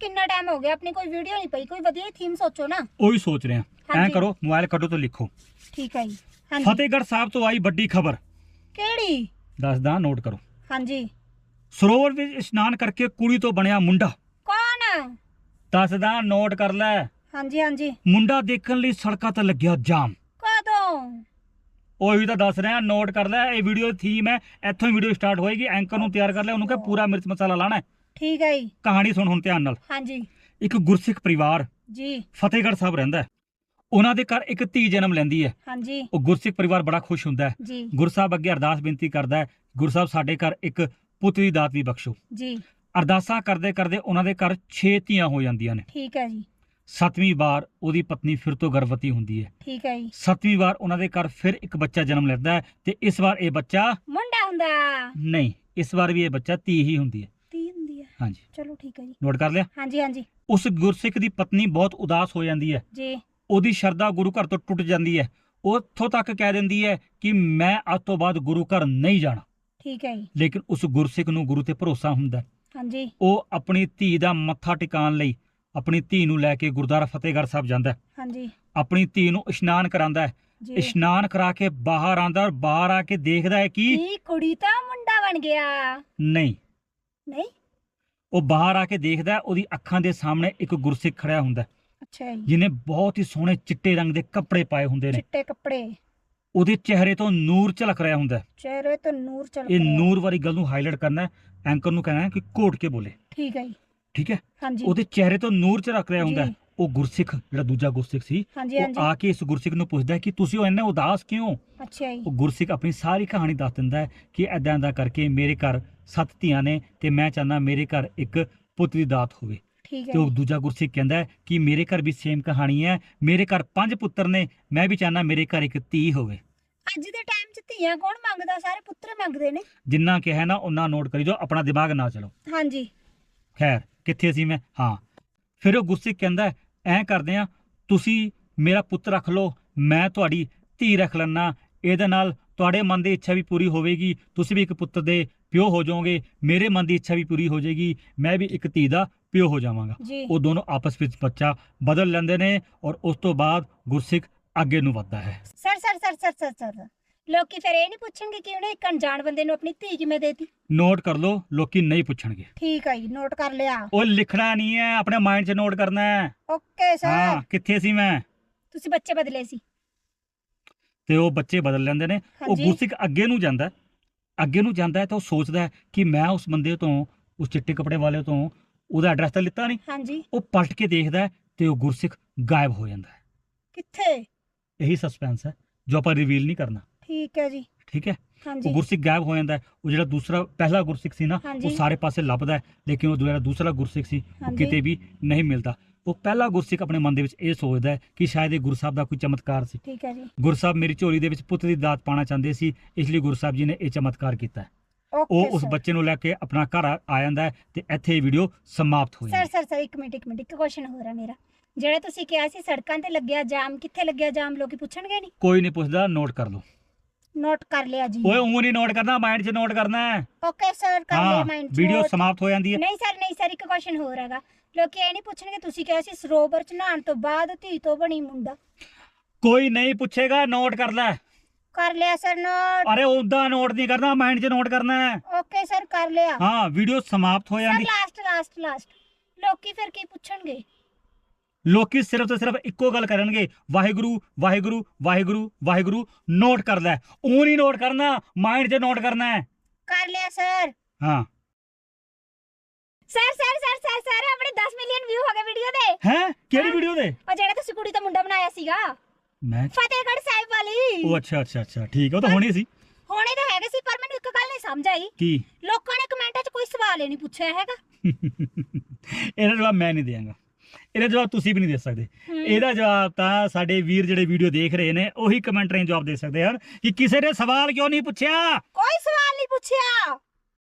ਕਿੰਨਾ ਟਾਈਮ ਹੋ ਗਿਆ? ਆਪਣੀ ਕੋਈ ਵੀਡੀਓ ਨਹੀਂ ਪਈ ਕੋਈ ਵਧੀਆ ਥੀਮ ਸੋਚੋ ਨਾ। ਉਹੀ ਸੋਚ ਰਿਹਾ ਐਂ ਹਾਂਜੀ। ਕਰੋ ਮੋਬਾਈਲ ਕੱਢੋ ਤੇ ਲਿਖੋ। ਠੀਕ ਹੈ ਜੀ। ਹਾਂਜੀ। ਫਤਿਹਗੜ੍ਹ ਸਾਹਿਬ ਤੋਂ ਆਈ ਵੱਡੀ ਖਬਰ। ਕਿਹੜੀ? ਦੱਸਦਾ ਨੋਟ ਕਰੋ। ਹਾਂਜੀ। ਸਰੋਵਰ ਵਿੱਚ ਇਸ਼ਨਾਨ ਕਰਕੇ ਕੁੜੀ ਤੋਂ ਬਣਿਆ ਮੁੰਡਾ। ਕੌਣ? ਦੱਸਦਾ ਨੋਟ ਕਰ ਲੈ। ਹਾਂਜੀ ਹਾਂਜੀ। ਮੁੰਡਾ ਦੇਖਣ ਲਈ ਸੜਕਾਂ ਤੇ ਲੱਗਿਆ ਜਾਮ। ਕਦੋਂ? ਉਹੀ ਤਾਂ ਦੱਸ ਰਿਹਾ ਨੋਟ ਕਰ ਲੈ। ਇਹ ਵੀਡੀਓ ਥੀਮ ਹੈ ਇੱਥੋਂ ਹੀ ਵੀਡੀਓ ਸਟਾਰਟ ਹੋਏਗੀ। ਐਂਕਰ ਨੂੰ ਤਿਆਰ ਕਰ ਲੈ। ਉਹਨੂੰ ਕਹ ਪੂਰਾ ਮਿਰਚ ਮਸਾਲਾ ਲਾਣਾ ਹੈ। ਠੀਕ ਹੈ ਜੀ। ਕਹਾਣੀ ਸੁਣ ਹੁਣ ਧਿਆਨ ਨਾਲ। ਹਾਂਜੀ। ਇੱਕ ਗੁਰਸਿੱਖ ਪਰਿਵਾਰ ਜੀ। ਫਤਿਹਗੜ੍ਹ ਸਾਹਿਬ ਰਹਿੰਦਾ ਹੈ। ਉਹਨਾਂ ਦੇ ਘਰ ਇੱਕ ਧੀ ਜਨਮ ਲੈਂਦੀ ਹੈ। ਹਾਂਜੀ। ਉਹ ਗੁਰਸਿੱਖ ਪਰਿਵਾਰ ਬੜਾ ਖੁਸ਼ ਹੁੰਦਾ ਹੈ। ਜੀ। ਗੁਰਸਾਹਿਬ ਅੱਗੇ ਅਰਦਾਸ ਬੇਨਤੀ ਕਰਦਾ ਹੈ ਗੁਰਸਾਹਿਬ ਸਾਡੇ ਘਰ ਇੱਕ ਪੁੱਤ ਦੀ ਦਾਤ ਵੀ ਬਖਸ਼ੋ। ਜੀ। ਅਰਦਾਸਾਂ ਕਰਦੇ ਕਰਦੇ ਉਹਨਾਂ ਦੇ ਘਰ 6 ਧੀਆਂ ਹੋ ਜਾਂਦੀਆਂ ਨੇ। ਠੀਕ ਹੈ ਜੀ। ਸੱਤਵੀਂ ਵਾਰ ਉਹਦੀ ਪਤਨੀ ਫਿਰ ਤੋਂ ਗਰਭਵਤੀ ਹੁੰਦੀ ਹੈ। ਠੀਕ ਹੈ ਜੀ। ਸੱਤਵੀਂ ਵਾਰ ਉਹਨਾਂ ਦੇ ਘਰ ਫਿਰ ਇੱਕ ਬੱਚਾ ਜਨਮ ਲੈਂਦਾ ਹੈ ਤੇ ਇਸ ਵਾਰ ਇਹ ਬੱਚਾ ਮੁੰਡਾ ਹੁੰਦਾ। ਨਹੀਂ ਇਸ ਵਾਰ ਵੀ ਇਹ ਬੱਚਾ ਧੀ ਹੀ ਹੁੰਦੀ ਹੈ ਤੀ ਹੁੰਦੀ ਹੈ। ਹਾਂਜੀ। ਚਲੋ ਠੀਕ ਹੈ ਜੀ। ਨੋਟ ਕਰ ਲਿਆ? ਹਾਂਜੀ ਹਾਂਜੀ। ਉਸ ਗੁਰਸਿੱਖ ਦੀ ਪਤਨੀ ਬਹੁਤ ਉਦਾਸ ਹੋ ਜਾਂਦੀ ਹੈ। ਜੀ। ਉਹਦੀ ਸ਼ਰਧਾ ਗੁਰੂ ਘਰ ਤੋਂ ਟੁੱਟ ਜਾਂਦੀ ਹੈ। ਉੱਥੋਂ ਤੱਕ ਕਹਿ ਦਿੰਦੀ ਹੈ ਕਿ ਮੈਂ ਅੱਜ ਤੋਂ ਬਾਅਦ ਗੁਰੂ ਘਰ ਨਹੀਂ ਜਾਣਾ। ਠੀਕ ਹੈ ਜੀ। ਲੇਕਿਨ ਉਸ ਗੁਰਸਿੱਖ ਨੂੰ ਗੁਰੂ ਤੇ ਭਰੋਸਾ ਹੁੰਦਾ। ਹਾਂਜੀ। ਉਹ ਆਪਣੀ ਧੀ ਦਾ ਮੱਥਾ ਟਿਕਾਣ ਲਈ ਆਪਣੀ ਧੀ ਨੂੰ ਲੈ ਕੇ ਗੁਰਦੁਆਰਾ ਫਤਿਹਗੜ੍ਹ ਸਾਹਿਬ ਜਾਂਦਾ ਹੈ। ਹਾਂਜੀ। ਆਪਣੀ ਧੀ ਨੂੰ ਇਸ਼ਨਾਨ ਕਰਾਉਂਦਾ ਹੈ। ਜੀ। ਇਸ਼ਨਾਨ ਕਰਾ ਕੇ ਬਾਹਰ ਆਂਦਾ ਔਰ ਬਾਹਰ ਆ ਕੇ ਦੇਖਦਾ ਹੈ ਕਿ ਕੀ ਕੁੜੀ ਤਾਂ ਮੁੰਡਾ ਬਣ ਗਿਆ। ਨਹੀਂ। ਨਹੀਂ? ਉਹ ਬਾਹਰ ਆ ਕੇ ਦੇਖਦਾ ਉਹਦੀ ਅੱਖਾਂ ਦੇ ਸਾਹਮਣੇ ਇੱਕ ਗੁਰਸਿੱਖ ਖੜਿਆ ਹੁੰਦਾ ਅੱਛਾ ਜੀ। ਜਿਹਨੇ ਬਹੁਤ ਹੀ ਸੋਹਣੇ ਚਿੱਟੇ ਰੰਗ ਦੇ ਕੱਪੜੇ ਪਾਏ ਹੁੰਦੇ ਨੇ। ਚਿੱਟੇ ਕੱਪੜੇ। ਉਹਦੇ ਚਿਹਰੇ ਤੋਂ ਨੂਰ ਝਲਕ ਰਿਹਾ ਹੁੰਦਾ। ਚਿਹਰੇ ਤੋਂ ਨੂਰ ਚਲ ਇਹ ਨੂਰ ਵਾਲੀ ਗੱਲ ਨੂੰ ਹਾਈਲਾਈਟ ਕਰਨਾ ਹੈ ਐਂਕਰ ਨੂੰ ਕਹਿਣਾ ਕਿ ਘੋਟ ਕੇ ਬੋਲੇ। ਠੀਕ ਹੈ ਜੀ। ਠੀਕ ਹੈ? ਹਾਂਜੀ। ਉਹਦੇ ਚਿਹਰੇ ਤੋਂ ਨੂਰ ਝਲਕ ਰਿਹਾ ਹੁੰਦਾ। ਉਹ ਗੁਰਸਿੱਖ ਜਿਹੜਾ ਦੂਜਾ ਗੁਰਸਿੱਖ ਸੀ ਹਾਂਜੀ ਉਹ ਹਾਂਜੀ। ਆ ਕੇ ਇਸ ਗੁਰਸਿੱਖ ਨੂੰ ਪੁੱਛਦਾ ਹੈ ਕਿ ਤੁਸੀਂ ਉਹ ਇੰਨੇ ਉਦਾਸ ਕਿਉਂ? ਅੱਛਾ ਜੀ। ਉਹ ਗੁਰਸਿੱਖ ਆਪਣੀ ਸਾਰੀ ਕਹਾਣੀ ਦੱਸ ਦਿੰਦਾ ਹੈ ਕਿ ਐਦਾਂ ਐਦਾਂ ਕਰਕੇ ਮੇਰੇ ਘਰ ਸੱਤ ਧੀਆਂ ਨੇ ਤੇ ਮੈਂ ਚਾਹੁੰਦਾ ਮੇਰੇ ਘਰ ਇੱਕ ਪੁੱਤ ਦੀ ਦਾਤ ਹੋਵੇ। ਠੀਕ ਹੈ ਤੇ ਉਹ ਜੀ। ਦੂਜਾ ਗੁਰਸਿੱਖ ਕਹਿੰਦਾ ਹੈ ਕਿ ਮੇਰੇ ਘਰ ਵੀ ਸੇਮ ਕਹਾਣੀ ਹੈ ਮੇਰੇ ਘਰ ਪੰਜ ਪੁੱਤਰ ਨੇ ਮੈਂ ਵੀ ਚਾਹੁੰਦਾ ਮੇਰੇ ਘਰ ਇੱਕ ਧੀ ਹੋਵੇ। ਅੱਜ ਦੇ ਟਾਈਮ 'ਚ ਧੀਆਂ ਕੌਣ ਮੰਗਦਾ? ਸਾਰੇ ਪੁੱਤਰ ਮੰਗਦੇ ਨੇ। ਜਿੰਨਾ ਕਿਹਾ ਨਾ ਉਹਨਾਂ ਨੋਟ ਕਰੀ ਜਾਓ ਆਪਣਾ ਦਿਮਾਗ ਨਾ ਚਲੋ ਹਾਂਜੀ। ਖੈਰ ਕਿੱਥੇ ਸੀ ਮੈਂ? ਹਾਂ। ਫਿਰ ਉਹ ਗੁਰਸਿੱਖ ਕਹਿੰਦਾ ਐਂ ਕਰਦੇ ਆ ਤੁਸੀਂ ਮੇਰਾ ਪੁੱਤ ਰੱਖ ਲਓ ਮੈਂ ਤੁਹਾਡੀ ਧੀ ਰੱਖ ਲੈਣਾ ਇਹਦੇ ਨਾਲ ਤੁਹਾਡੇ ਮਨ ਦੀ ਇੱਛਾ ਵੀ ਪੂਰੀ ਹੋਵੇਗੀ। ਤੁਸੀਂ ਵੀ ਇੱਕ ਪੁੱਤ ਦੇ ਪਿਓ ਹੋ ਜਾਓਗੇ ਮੇਰੇ ਮਨ ਦੀ ਇੱਛਾ ਵੀ ਪੂਰੀ ਹੋ ਜਾਏਗੀ ਮੈਂ ਵੀ ਇੱਕ ਧੀ ਦਾ ਪਿਓ ਹੋ ਜਾਵਾਂਗਾ। ਉਹ ਦੋਨੋਂ ਆਪਸ ਵਿੱਚ ਬੱਚਾ ਬਦਲ ਲੈਂਦੇ ਨੇ ਔਰ ਉਸ ਤੋਂ ਬਾਅਦ ਗੁਰਸਿੱਖ ਅੱਗੇ ਨੂੰ ਵੱਧਦਾ ਹੈ। Sir sir sir sir sir sir. ਲੋਕੀ ਫਿਰ ਇਹ ਨਹੀਂ ਪੁੱਛਣਗੇ ਕਿ ਉਹਨੇ ਇੱਕ ਅਣਜਾਣ ਬੰਦੇ ਨੂੰ ਆਪਣੀ ਧੀ ਕਿਵੇਂ ਦੇਤੀ? ਨੋਟ ਕਰ ਲਓ ਲੋਕੀ ਨਹੀਂ ਪੁੱਛਣਗੇ। ਠੀਕ ਹੈ ਜੀ ਨੋਟ ਕਰ ਲਿਆ। ਉਹ ਲਿਖਣਾ ਨਹੀਂ ਹੈ ਆਪਣੇ ਮਾਈਂਡ 'ਚ ਨੋਟ ਕਰਨਾ ਹੈ। ਓਕੇ ਸਰ ਹਾਂ ਕਿੱਥੇ ਸੀ ਮੈਂ? ਤੁਸੀਂ ਬੱਚੇ ਬਦਲੇ ਸੀ। ਤੇ ਉਹ ਬੱਚੇ ਬਦਲ ਲੈਂਦੇ ਨੇ। ਉਹ ਹਾਂਜੀ। ਗੁਰਸਿੱਖ ਅੱਗੇ ਨੂੰ ਜਾਂਦਾ ਹੈ। ਅੱਗੇ ਨੂੰ ਜਾਂਦਾ ਹੈ ਤਾਂ ਉਹ ਸੋਚਦਾ ਹੈ ਕਿ ਮੈਂ ਉਸ ਬੰਦੇ ਤੋਂ ਉਸ ਚਿੱਟੇ ਕੱਪੜੇ ਵਾਲੇ ਤੋਂ ਉਹਦਾ ਐਡਰੈਸ ਤਾਂ ਲਿੱਤਾ ਨਹੀਂ। ਹਾਂਜੀ। ਉਹ ਪਲਟ ਕੇ ਦੇਖਦਾ ਹੈ ਤੇ ਉਹ ਗੁਰਸਿੱਖ ਗਾਇਬ ਹੋ ਜਾਂਦਾ ਹੈ। ਕਿੱਥੇ? ਇਹੀ ਸਸਪੈਂਸ ਹੈ ਜੋ ਆਪਾਂ ਰਿਵੀਲ ਨਹੀਂ ਕਰਨਾ। ਠੀਕ ਹੈ ਜੀ। ਠੀਕ ਹੈ? ਹਾਂਜੀ। ਉਹ ਗੁਰਸਿੱਖ ਗਾਇਬ ਹੋ ਜਾਂਦਾ ਹੈ। ਉਹ ਜਿਹੜਾ ਦੂਸਰਾ ਪਹਿਲਾ ਗੁਰਸਿੱਖ ਸੀ ਨਾ ਉਹ। ਸਾਰੇ ਪਾਸੇ ਲੱਭਦਾ ਹੈ। ਲੇਕਿਨ ਉਹ ਜਿਹੜਾ ਦੂਸਰਾ ਗੁਰਸਿੱਖ ਸੀ ਉਹ ਹਾਂਜੀ। ਕਿਤੇ ਵੀ ਨਹੀਂ ਮਿਲਦਾ। ਉਹ ਪਹਿਲਾ ਗੁਰਸਿੱਖ ਆਪਣੇ ਮਨ ਦੇ ਵਿੱਚ ਇਹ ਸੋਚਦਾ ਹੈ ਕਿ ਸ਼ਾਇਦ ਇਹ ਗੁਰੂ ਸਾਹਿਬ ਦਾ ਕੋਈ ਚਮਤਕਾਰ ਸੀ। ਠੀਕ ਹੈ ਜੀ। ਗੁਰੂ ਸਾਹਿਬ ਮੇਰੀ ਝੋਲੀ ਦੇ ਵਿੱਚ ਪੁੱਤ ਦੀ ਦਾਤ ਪਾਣਾ ਚਾਹੁੰਦੇ ਸੀ ਇਸ ਲਈ ਗੁਰੂ ਸਾਹਿਬ ਜੀ ਨੇ ਇਹ ਚਮਤਕਾਰ ਕੀਤਾ ਹੈ। ਓਕੇ ਉਹ ਉਸ। ਬੱਚੇ ਨੂੰ ਲੈ ਕੇ ਆਪਣਾ ਘਰ ਆ ਆ ਜਾਂਦਾ ਹੈ ਤੇ ਇੱਥੇ ਇਹ ਵੀਡੀਓ ਸਮਾਪਤ ਹੋ ਸਰ ਹੈ। ਸਰ ਸਰ ਇੱਕ ਮਿੰਟ ਇੱਕ ਮਿੰਟ ਇੱਕ ਕੁਐਸਚਨ ਹੋ ਰਿਹਾ ਮੇਰਾ। ਜਿਹੜਾ ਤੁਸੀਂ ਕਿਹਾ ਸੀ ਸੜਕਾਂ ਤੇ ਲੱਗਿਆ ਜਾਮ ਕਿੱਥੇ ਲੱਗਿਆ ਜਾਮ? ਲੋਕੀ ਪੁੱਛਣਗੇ ਨਹੀਂ? ਕੋਈ ਨਹੀਂ ਪੁੱਛਦਾ ਨੋਟ ਕਰ ਲਓ। ਨੋਟ ਕਰ ਲਿਆ ਜੀ। ਓਏ ਨਹੀਂ ਨੋਟ ਕਰਨਾ ਮਾਈਂਡ 'ਚ ਨੋਟ ਕਰਨਾ ਹੈ। ਓਕੇ ਸਰ ਕਰ ਲਿਆ ਹਾਂ ਮਾਈਂਡ ਵੀਡੀਓ ਸਮਾਪਤ ਹੋ ਜਾਂਦੀ ਹੈ। ਨਹੀਂ ਸਰ ਨਹੀਂ ਸਰ ਇੱਕ ਕੁਐਸਚਨ ਹੋ ਰਿਹਾਗਾ ਲੋਕੀ ਇਹ ਨਹੀਂ ਪੁੱਛਣਗੇ ਤੁਸੀਂ ਕਿਹਾ ਸੀ ਸਰੋਵਰ ਚ ਨਹਾਉਣ ਤੋਂ ਬਾਅਦ ਧੀ ਤੋਂ ਬਣੀ ਮੁੰਡਾ। ਕੋਈ ਨਹੀਂ ਪੁੱਛੇਗਾ ਨੋਟ ਕਰ ਲੈ। ਕਰ ਲਿਆ ਸਰ ਨੋਟ ਅਰੇ ਉਦਾਂ ਨੋਟ ਨਹੀਂ ਕਰਨਾ ਮਾਈਂਡ 'ਚ ਨੋਟ ਕਰਨਾ ਹੈ। ਓਕੇ ਸਰ ਕਰ ਲਿਆ। ਹਾਂ ਵੀਡੀਓ ਸਮਾਪਤ ਹੋ ਸਰ ਜਾਂਦੀ। ਲਾਸਟ ਲਾਸਟ ਲਾਸਟ ਲੋਕੀ ਫਿਰ ਕੀ ਪੁੱਛਣਗੇ? ਲੋਕੀ ਸਿਰਫ ਤੇ ਸਿਰਫ ਇੱਕੋ ਗੱਲ ਕਰਨਗੇ ਵਾਹਿਗੁਰੂ ਵਾਹਿਗੁਰੂ ਵਾਹਿਗੁਰੂ ਵਾਹਿਗੁਰੂ ਨੋਟ ਕਰ ਲੈ। ਉਹ ਨਹੀਂ ਨੋਟ ਕਰਨਾ ਮਾਈਂਡ 'ਚ ਨੋਟ ਕਰਨਾ ਹੈ। ਕਰ ਲਿਆ ਸਰ ਹਾਂ। Sir sir sir sir sir ਆਪਣੇ 10 ਮਿਲੀਅਨ ਵਿਊ ਹੋ ਗਏ ਵੀਡੀਓ ਦੇ। ਹੈ? ਕਿਹੜੀ। ਵੀਡੀਓ ਦੇ? ਉਹ ਜਿਹੜਾ ਤੁਸੀਂ ਕੁੜੀ ਦਾ ਮੁੰਡਾ ਬਣਾਇਆ ਸੀਗਾ। ਮੈਂ ਫਤਿਹਗੜ੍ਹ ਸਾਹਿਬ ਵਾਲੀ। ਉਹ ਅੱਛਾ ਅੱਛਾ ਅੱਛਾ ਠੀਕ ਹੈ ਉਹ ਤਾਂ ਹੋਣੀ ਸੀ। ਹੋਣੇ ਤਾਂ ਹੈਗੇ ਸੀ ਪਰ ਮੈਨੂੰ ਇੱਕ ਗੱਲ ਨਹੀਂ ਸਮਝ ਆਈ। ਕੀ? ਲੋਕਾਂ ਨੇ ਕਮੈਂਟਾਂ 'ਚ ਕੋਈ ਸਵਾਲ ਹੀ ਨਹੀਂ ਪੁੱਛਿਆ ਹੈਗਾ। ਇਹਦਾ ਜਵਾਬ ਮੈਂ ਨਹੀਂ ਦੇਵਾਂਗਾ। ਇਹਦਾ ਜਵਾਬ ਤੁਸੀਂ ਵੀ ਨਹੀਂ ਦੇ ਸਕਦੇ। ਇਹਦਾ ਜਵਾਬ ਤਾਂ ਸਾਡੇ ਵੀਰ ਜਿਹੜੇ ਵੀਡੀਓ ਦੇਖ ਰਹੇ ਨੇ ਉਹੀ ਕਮੈਂਟ ਰਾਹੀਂ ਜਵਾਬ ਦੇ ਸਕਦੇ ਹਨ ਕਿ ਕਿਸੇ ਨੇ ਸਵਾਲ ਕਿਉਂ ਨਹੀਂ ਪੁੱਛਿਆ? ਕੋਈ ਸਵਾਲ ਨਹੀਂ ਪੁੱਛਿਆ।